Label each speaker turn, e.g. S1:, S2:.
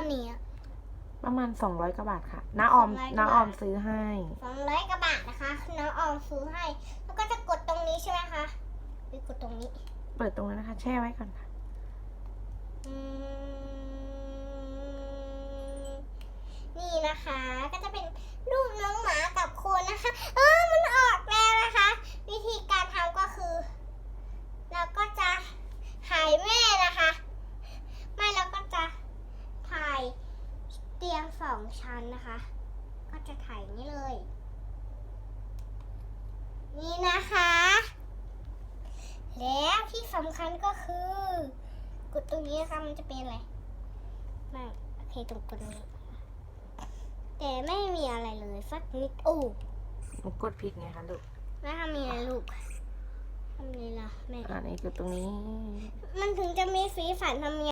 S1: ม่อันนี้ก้อนนี้
S2: ประมาณ200กว่าบาทค่ะน้าออม
S1: 200
S2: น้าออมซื้อให้
S1: สองร้อยกว่าบาทนะคะน้องออมซื้อให้ แล้วก็จะกดตรงนี้ใช่ไหมคะหรือกดตรงนี้
S2: เปิดตรงนั้นนะคะ แช่ไว้ก่อนค่ะ
S1: อืมนี่นะคะก็จะเป็นรูปน้องหมากับคนนะคะ เออมันออกแล้วนะคะ วิธีการทำก็คือ เราก็จะถ่ายแม่นะคะ ไม่เราก็จะถ่ายเตียง สองชั้นนะคะ ก็จะถ่ายอย่างนี้เลย นี่นะคะ แล้วที่สำคัญก็คือ กดตรงนี้นะคะมันจะเป็นอะไรไม่โอเคตรงกดนี้ แต่ไม่มีอะไรเลยสักนิดโอ้
S2: หนูกดผิดไงคะลูก
S1: แล้วทำยังไงลูกทำยังไงล่ะแม่
S2: อ่านี่กดตรงนี้
S1: มันถึงจะมีสีสันทำยังไง